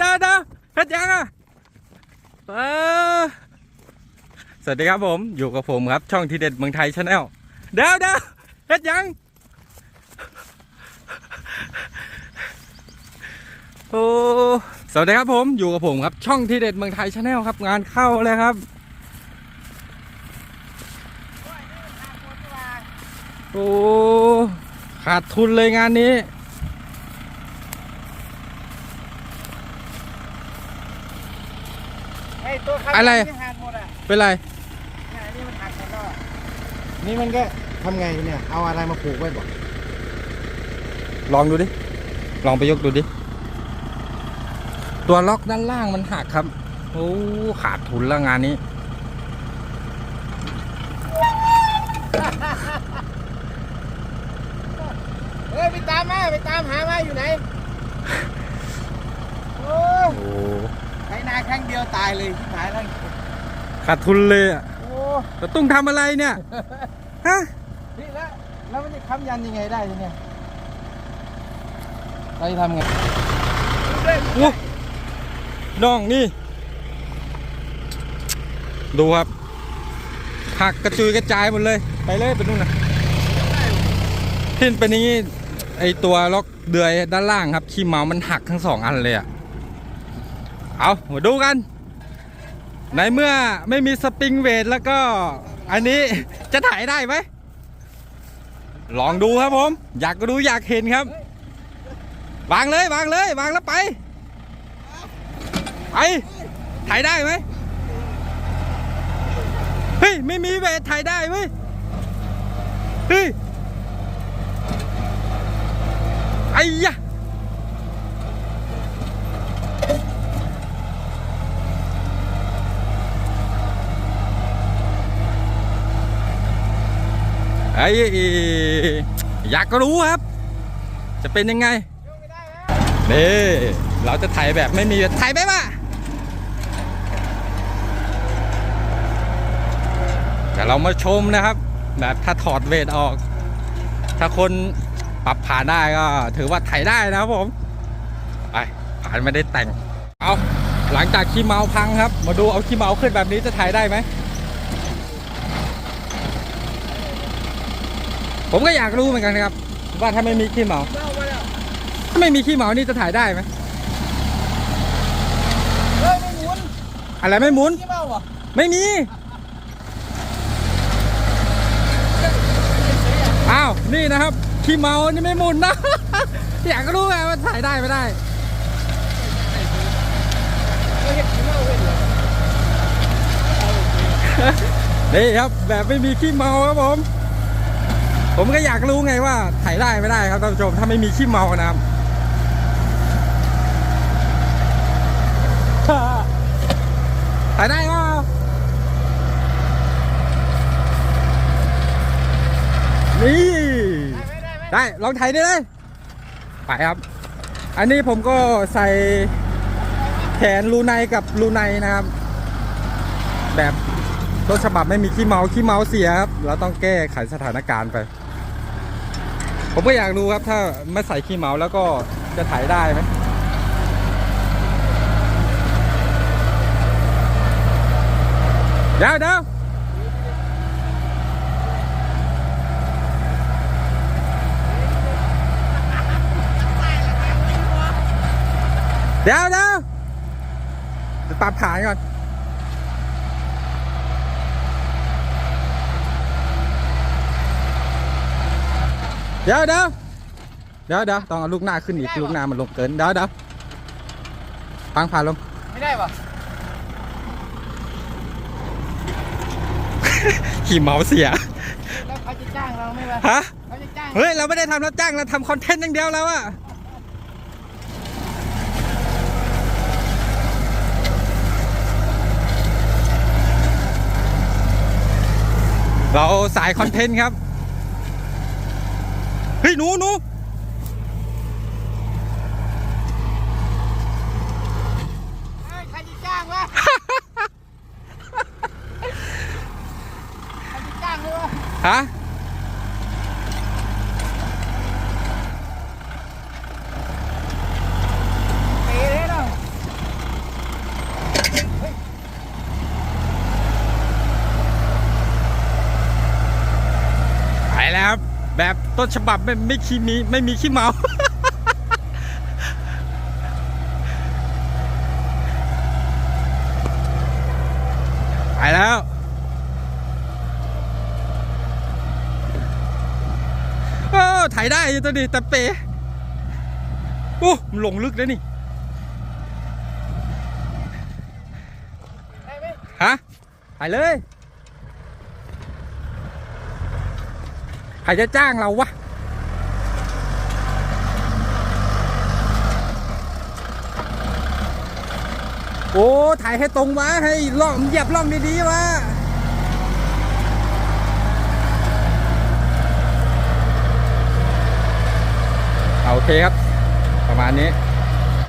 เด้อเด้อเฮ็ดยังอะสวัสดีครับผมอยู่กับผมครับ ช่องทีเด็ดเมืองไทยชาแนลเด้อเด้อเฮ็ดยัง โอ้สวัสดีครับผมอยู่กับผมครับ ช่องทีเด็ดเมืองไทยชาแนลครับ งานเข้าเลยครับ โอ้ขาดทุนเลยงานนี้ อ้ตัวคันอะไรนี่หักหมดอะเป็นไร เนี่ยอันนี่มันหักหมดแล้วอะนี่มันก็ทำไงเนี่ย เอาอะไรมาผูกไว้บอกลองดูดิ ลองไปยกดูดิ ตัวล็อกด้านล่างมันหักครับ โอ้ ขาดทุนแล้วงานนี้ เฮ้ยไปตามมาไปตามหามาอยู่ไหน โอ้โอ้ใช้นาครั้งเดียวตายเลยที่หายแล้วขาดทุนเลยอะโอ้แต่ตุ้งทำอะไรเนี่ยฮะนี่แล้วแล้วมันจะค้ำยันยังไงได้ทีเนี่ยเราจะทำไงโอ้น้องนี่ ดูครับหักกระจุยกระจายหมดเลย ไปเลยไปนู่นนะที่เป็นอย่างนี้ไอตัวล็อกเดือยด้านล่างครับขี้เมามันหักทั้งสองอันเลยอะ เอามาดูกัน ในเมื่อไม่มีสปริงเวทแล้วก็ อันนี้จะถ่ายได้ไหมลองดูครับผม อยากดูอยากเห็นครับ วางเลยวางเลยวางแล้วไป ไป ถ่ายได้ไหมเฮ้ย ไม่มีเวทถ่ายได้เว้ยเฮ้ยไอ้ยะ ไอ้อยากรู้ครับ จะเป็นยังไงนี่เราจะถ่ายแบบไม่มีถ่ายไปป่ะแต่เรามาชมนะครับ แบบถ้าถอดเวทออก ถ้าคนปรับผ่านได้ก็ ถือว่าถ่ายได้นะครับผมไปผ่านไม่ได้แต่ง เอาหลังจากขี้เมาพังครับ มาดูเอาขี้เมาขึ้นแบบนี้จะถ่ายได้ไหม ผมก็อยากรู้เหมือนกันครับ ว่าถ้าไม่มีขี้เมาเล่ามาแล้วถ้าไม่มีขี้เมานี่จะถ่ายได้ไหมเฮ้ยไม่หมุนอะไรไม่หมุนที่เมาเหรอไม่มีอ้าวนี่นะครับขี้เมานี่ไม่หมุนนะ อยากรู้ไงว่าถ่ายได้ไม่ได้เฮ้ยที่เมาเว้ยเหรอนี่ครับแบบไม่มีขี้เมาครับผม ผมก็อยากรู้ไงว่าถ่ายได้ไม่ได้ครับท่านผู้ชมถ้าไม่มีขี้เมานะครับถ่ายได้ก็นี่ได้ไหมไดได้ลองถ่ายได้เลยไปครับ อันนี้ผมก็ใส่แขนรูในกับรูในนะครับ แบบต้นฉบับไม่มีขี้เมาขี้เมาเสียครับ เราต้องแก้ไขสถานการณ์ไป ผมก็อยากรู้ครับถ้าไม่ใส่ขี้เมาแล้วก็จะถ่ายได้ไหมเดี๋ยวเดี๋ยวเดี๋ยวเดี๋ยวปรับฐานก่อน เดี๋ยวเดี๋ยวเดี๋ยวเดี๋ยวต้องเอาลูกหน้าขึ้นอีกลูกหน้ามันลงเกินเดี๋ยวเดี๋ยวฟังผ่านลงไม่ได้ปะขี่เมาเสียแล้วเขาจะจ้างเราไหมวะฮะเขาจะจ้างเฮ้ยเราไม่ได้ทำรับจ้างเราทำคอนเทนต์อย่างเดียวแล้วอะเราสายคอนเทนต์ครับเฮ้ ยหนูหนูใครจะจ้างวะ ใครจะจ้างเลยวะ ฮะไปแล้วครับ แบบต้นฉบับไม่ไม่ขี้มีไม่มีขี้เมา ไปแล้ว โอ้ถ่ายได้อยู่ตัวนี้แต่เป๋โอ้มันลงลึกแล้วนี่ได้ไหมฮะถ่ายเลย ใครจะจ้างเราวะโอ้ถ่ายให้ตรงวะให้ล่องเหยียบล่องดีๆวะเอาโอเคครับ ประมาณนี้